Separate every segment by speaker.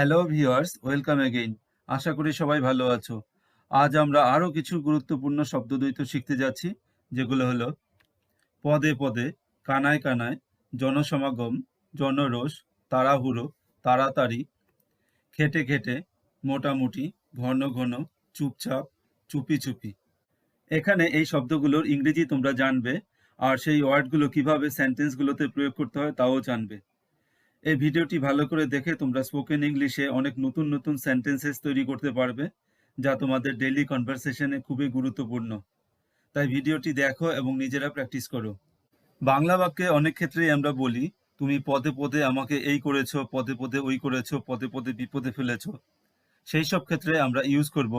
Speaker 1: Hello viewers welcome again আশা করি সবাই ভালো আছো। আজ আমরা আরও কিছু গুরুত্বপূর্ণ শব্দদ্বৈত শিখতে যাচ্ছি, যেগুলো হলো পদে পদে, কানায় কানায়, জনসমাগম, জনরোষ, তাড়াহুড়ো, তাড়াতাড়ি, খেটে খেটে, মোটামুটি, ঘন ঘন, চুপচাপ, চুপি চুপি। এখানে এই শব্দগুলোর ইংরেজি তোমরা জানবে, আর সেই ওয়ার্ডগুলো কীভাবে সেন্টেন্সগুলোতে প্রয়োগ করতে হয় তাও জানবে। এই ভিডিওটি ভালো করে দেখে তোমরা স্পোকেন ইংলিশে অনেক নতুন নতুন সেন্টেন্সেস তৈরি করতে পারবে, যা তোমাদের ডেইলি কনভারসেশনে খুবই গুরুত্বপূর্ণ। তাই ভিডিওটি দেখো এবং নিজেরা প্র্যাকটিস করো। বাংলা বাক্যে অনেক ক্ষেত্রেই আমরা বলি, তুমি পদে পদে আমাকে এই করেছ, পদে পদে ওই করেছ, পদে পদে বিপদে ফেলেছো। সেই সব ক্ষেত্রে আমরা ইউজ করব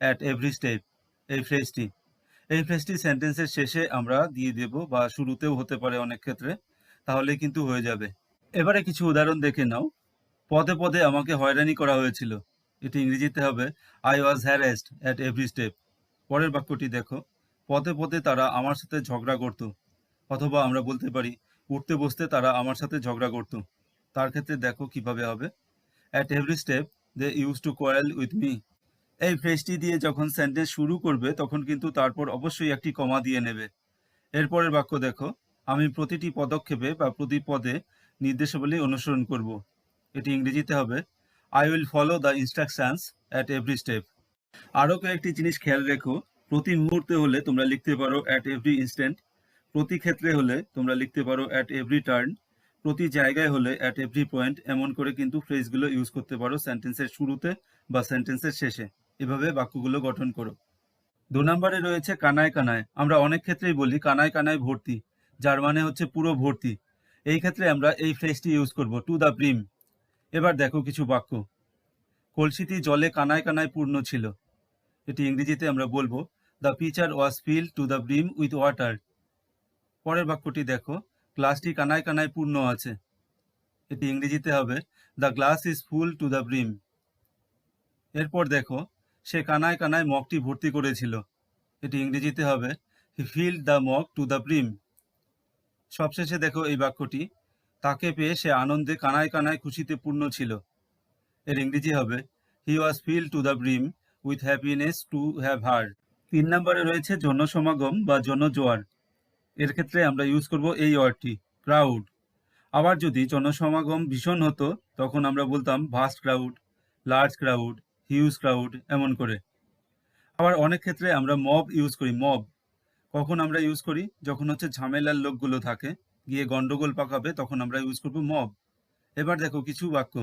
Speaker 1: অ্যাট এভরি স্টেপ এই ফ্রেজটি এই ফ্রেজটি সেন্টেন্সের শেষে আমরা দিয়ে দেব বা শুরুতেও হতে পারে অনেক ক্ষেত্রে, তাহলে কিন্তু হয়ে যাবে। এবারে কিছু উদাহরণ দেখে নাও। পদে পদে আমাকে হয়রানি করা হয়েছিল। এটি ইংরেজিতে হবে I was harassed at every step পরের বাক্যটি দেখো, পদে পদে তারা আমার সাথে ঝগড়া করত, অথবা আমরা বলতে পারি, উঠতে বসতে তারা আমার সাথে ঝগড়া করত। তার ক্ষেত্রে দেখো কীভাবে হবে at every step they used to quarrel with me এই ফ্রেজটি দিয়ে যখন সেন্টেন্স শুরু করবে, তখন কিন্তু তারপর অবশ্যই একটি কমা দিয়ে নেবে। এরপরের বাক্য দেখো, আমি প্রতিটি পদক্ষেপে বা প্রতি পদে নির্দেশাবলী অনুসরণ করব। এটি ইংরেজিতে হবে I will follow the instructions at every step আরও কয়েকটি জিনিস খেয়াল রেখো। প্রতি মুহূর্তে হলে তোমরা লিখতে পারো অ্যাট এভরি ইনস্ট্যান্ট প্রতি ক্ষেত্রে হলে তোমরা লিখতে পারো অ্যাট এভরি টার্ন প্রতি জায়গায় হলে অ্যাট এভরি পয়েন্ট এমন করে কিন্তু ফ্রেজগুলো ইউজ করতে পারো সেন্টেন্সের শুরুতে বা সেন্টেন্সের শেষে। এভাবে বাক্যগুলো গঠন করো। দু নম্বরে রয়েছে, কানায় কানায়। আমরা অনেক ক্ষেত্রেই বলি, কানায় কানায় ভর্তি। যার মানে হচ্ছে পুরো ভর্তি। এই ক্ষেত্রে আমরা এই ফ্রেজটি ইউজ করব টু দ্য ব্রিম এবার দেখো কিছু বাক্য। কলসিটি জলে কানায় কানায় পূর্ণ ছিল। এটি ইংরেজিতে আমরা বলব the pitcher was fill to the brim with water পরের বাক্যটি দেখো, গ্লাসটি কানায় কানায় পূর্ণ আছে। এটি ইংরেজিতে হবে the glass is full to the brim এরপর দেখো, সে কানায় কানায় মগটি ভর্তি করেছিল। এটি ইংরেজিতে হবে he filled the mug to the brim সবশেষে দেখো এই বাক্যটি, তাকে পেয়ে সে আনন্দে কানায় কানায় খুশিতে পূর্ণ ছিল। এর ইংরেজি হবে he was fill to the brim with happiness to have her তিন নম্বরে রয়েছে জনসমাগম বা জনজোয়ার এর ক্ষেত্রে আমরা ইউজ করব এই ওয়ার্ডটি ক্রাউড আবার যদি জনসমাগম ভীষণ হতো, তখন আমরা বলতাম vast crowd large crowd huge crowd এমন করে। আবার অনেক ক্ষেত্রে আমরা মব ইউজ করি মব কখন আমরা ইউজ করি? যখন হচ্ছে ঝামেলার লোকগুলো থাকে, গিয়ে গন্ডগোল পাকাবে, তখন আমরা ইউজ করব মব এবার দেখো কিছু বাক্য।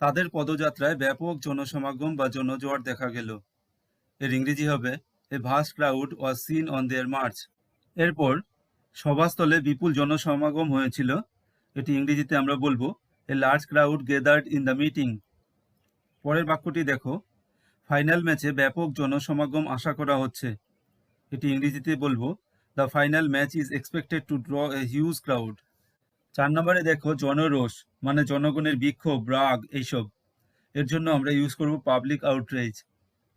Speaker 1: তাদের পদযাত্রায় ব্যাপক জনসমাগম বা জনজোয়ার দেখা গেল। এর ইংরেজি হবে a vast crowd was seen on their march এরপর, সভাস্থলে বিপুল জনসমাগম হয়েছিল। এটি ইংরেজিতে আমরা বলব a large crowd gathered in the meeting পরের বাক্যটি দেখো ফাইনাল ম্যাচে ব্যাপক জনসমাগম আশা করা হচ্ছে। এটি ইংরেজিতে বলব the final match is expected to draw a huge crowd চার নম্বরে দেখো, জনরোষ মানে জনগণের বিক্ষোভ, রাগ, এইসব। এর জন্য আমরা ইউজ করব পাবলিক আউটরেজ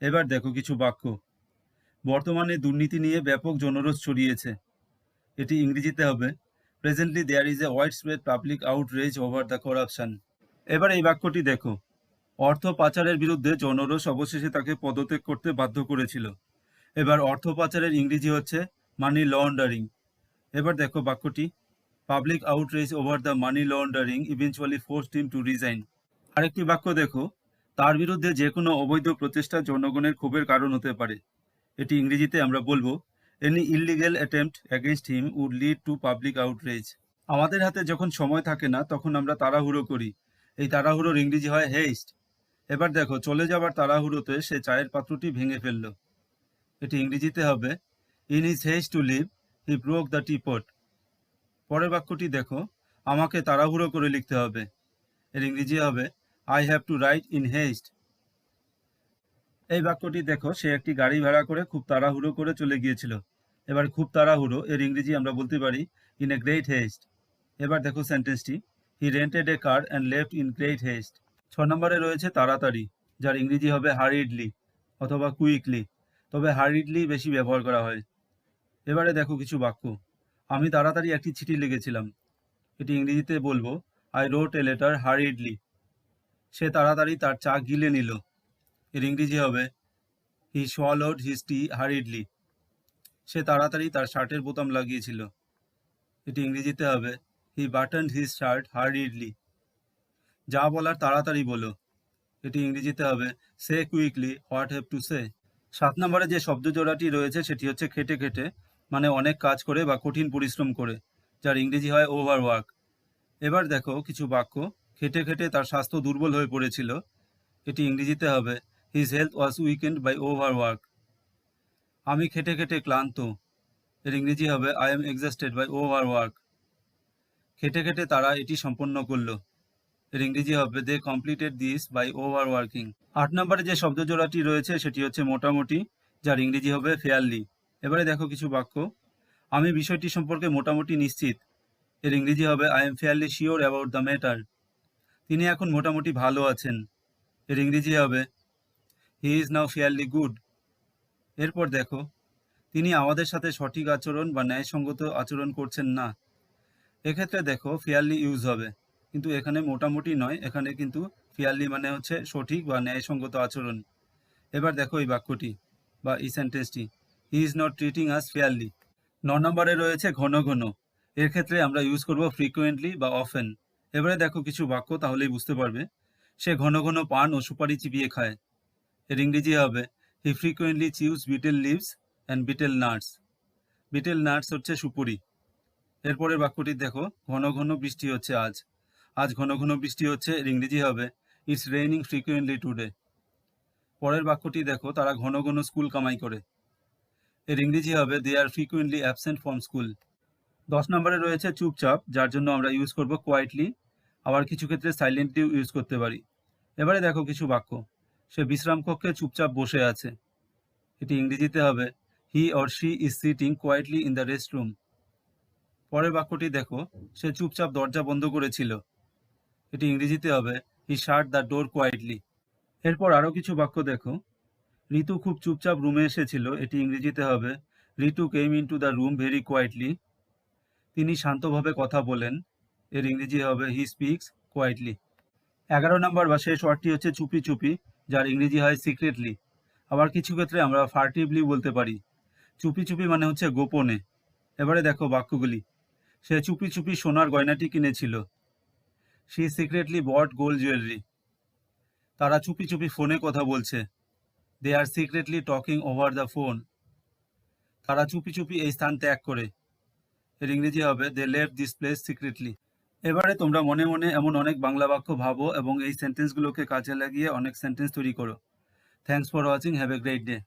Speaker 1: এবার দেখো কিছু বাক্য। বর্তমানে দুর্নীতি নিয়ে ব্যাপক জনরোষ ছড়িয়েছে। এটি ইংরেজিতে হবে presently there is a widespread public outrage over the corruption এবার এই বাক্যটি দেখো। অর্থ পাচারের বিরুদ্ধে জনরোষ অবশেষে তাকে পদত্যাগ করতে বাধ্য করেছিল। এবার অর্থ পাচারের ইংরেজি হচ্ছে মানি লন্ডারিং এবার দেখো বাক্যটি। Public outrage over the money laundering eventually force him to resign আরেকটি বাক্য দেখো। তার বিরুদ্ধে যে কোনো অবৈধ প্রচেষ্টা জনগণের ক্ষোভের কারণ হতে পারে। এটি ইংরেজিতে আমরা বলব any illegal attempt against him would lead to public outrage আমাদের হাতে যখন সময় থাকে না, তখন আমরা তাড়াহুড়ো করি। এই তাড়াহুড়োর ইংরেজি হয় হেস্ট এবার দেখো, চলে যাবার তাড়াহুড়োতে সে চায়ের পাত্রটি ভেঙে ফেলল। এটি ইংরেজিতে হবে in his haste to leave he broke the teapot পরের বাক্যটি দেখো, আমাকে তাড়াহুড়ো করে লিখতে হবে। এর ইংরেজি হবে I have to write in haste এই বাক্যটি দেখো, সে একটি গাড়ি ভাড়া করে খুব তাড়াহুড়ো করে চলে গিয়েছিল। এবার খুব তাড়াহুড়ো, এর ইংরেজি আমরা বলতে পারি ইন এ গ্রেট হেস্ট এবার দেখো সেন্টেন্সটি he rented a car and left in great haste ছ নম্বরে রয়েছে তাড়াতাড়ি, যার ইংরেজি হবে হারিডলি অথবা কুইকলি তবে হারিডলি বেশি ব্যবহার করা হয়। এবারে দেখো কিছু বাক্য। আমি তাড়াতাড়ি একটি চিঠি লিখেছিলাম। এটি ইংরেজিতে বলব I wrote a letter hurriedly সে তাড়াতাড়ি তার চা গিলে নিল। এর ইংরেজি হবে হি সোয়ালোড হিজ টি হারিডলি সে তাড়াতাড়ি তার শার্টের বোতাম লাগিয়েছিল। এটি ইংরেজিতে হবে he button his shirt hurriedly যা বলার তাড়াতাড়ি বলো। এটি ইংরেজিতে হবে say quickly what have to say সাত নম্বরে যে শব্দ জোড়াটি রয়েছে সেটি হচ্ছে খেটে খেটে মানে অনেক কাজ করে বা কঠিন পরিশ্রম করে, যার ইংরেজি হয় ওভার ওয়ার্ক এবার দেখো কিছু বাক্য। খেটে খেটে তার স্বাস্থ্য দুর্বল হয়ে পড়েছিল। এটি ইংরেজিতে হবে his health was weakened by overwork আমি খেটে খেটে ক্লান্ত। এর ইংরেজি হবে I am exhausted by overwork খেটে খেটে তারা এটি সম্পন্ন করল। এর ইংরেজি হবে they completed this by overworking আট নম্বরে যে শব্দ জোড়াটি রয়েছে, সেটি হচ্ছে মোটামুটি যার ইংরেজি হবে ফেয়ারলি এবারে দেখো কিছু বাক্য। আমি বিষয়টি সম্পর্কে মোটামুটি নিশ্চিত। এর ইংরেজি হবে I am fairly sure about the matter তিনি এখন মোটামুটি ভালো আছেন। এর ইংরেজি হবে he is now fairly good এরপর দেখো, তিনি আমাদের সাথে সঠিক আচরণ বা ন্যায়সঙ্গত আচরণ করছেন না। এক্ষেত্রে দেখো ফেয়ারলি ইউজ হবে। কিন্তু এখানে মোটামুটি নয়, এখানে কিন্তু ফেয়ারলি মানে হচ্ছে সঠিক বা ন্যায়সঙ্গত আচরণ। এবার দেখো এই বাক্যটি বা এই সেন্টেন্সটি he is not treating us fairly ন নম্বরে রয়েছে ঘন ঘন। এর ক্ষেত্রে আমরা ইউজ করব ফ্রিকুয়েন্টলি বা অফেন এবারে দেখো কিছু বাক্য তাহলেই বুঝতে পারবে। সে ঘন ঘন পান ও সুপারি চিবিয়ে খায়। এর ইংরেজি হবে he frequently chews betel leaves and betel nuts betel nuts হচ্ছে সুপুরি। এরপরের বাক্যটি দেখো, ঘন ঘন বৃষ্টি হচ্ছে আজ। আজ ঘন ঘন বৃষ্টি হচ্ছে ইংরেজি হবে। ইটস রেইনিং ফ্রিকুয়েন্টলি টুডে পরের বাক্যটি দেখো, তারা ঘন ঘন স্কুল কামাই করে। এর ইংরেজি হবে they are frequently absent from school দশ নম্বরে রয়েছে চুপচাপ, যার জন্য আমরা ইউজ করব কোয়াইটলি আবার কিছু ক্ষেত্রে সাইলেন্টলিও ইউজ করতে পারি। এবারে দেখো কিছু বাক্য। সে বিশ্রাম কক্ষে চুপচাপ বসে আছে। এটি ইংরেজিতে হবে he or she is sitting quietly in the rest room পরের বাক্যটি দেখো, সে চুপচাপ দরজা বন্ধ করেছিল। এটি ইংরেজিতে হবে he shut the door quietly এরপর আরও কিছু বাক্য দেখো। ঋতু খুব চুপচাপ রুমে এসেছিল, এটি ইংরেজিতে হবে Ritu came into the room very quietly তিনি শান্তভাবে কথা বলেন, এর ইংরেজি হবে হি স্পিক্স কোয়াইটলি এগারো নম্বর বা শেষ ওয়ার্ডটি হচ্ছে চুপি চুপি, যার ইংরেজি হয় সিক্রেটলি আবার কিছু ক্ষেত্রে আমরা ফার্টিভলি বলতে পারি। চুপি চুপি মানে হচ্ছে গোপনে। এবারে দেখো বাক্যগুলি। সে চুপি চুপি সোনার গয়নাটি কিনেছিল। She secretly bought gold jewellery তারা চুপি চুপি ফোনে কথা বলছে। They are secretly talking over the phone তারা চুপি চুপি এই স্থান ত্যাগ করে। এর ইংরেজি হবে they leave this place secretly এবারে তোমরা মনে মনে এমন অনেক বাংলা বাক্য ভাবো এবং এই সেন্টেন্সগুলোকে কাজে লাগিয়ে অনেক সেন্টেন্স তৈরি করো। Thanks for watching have a great day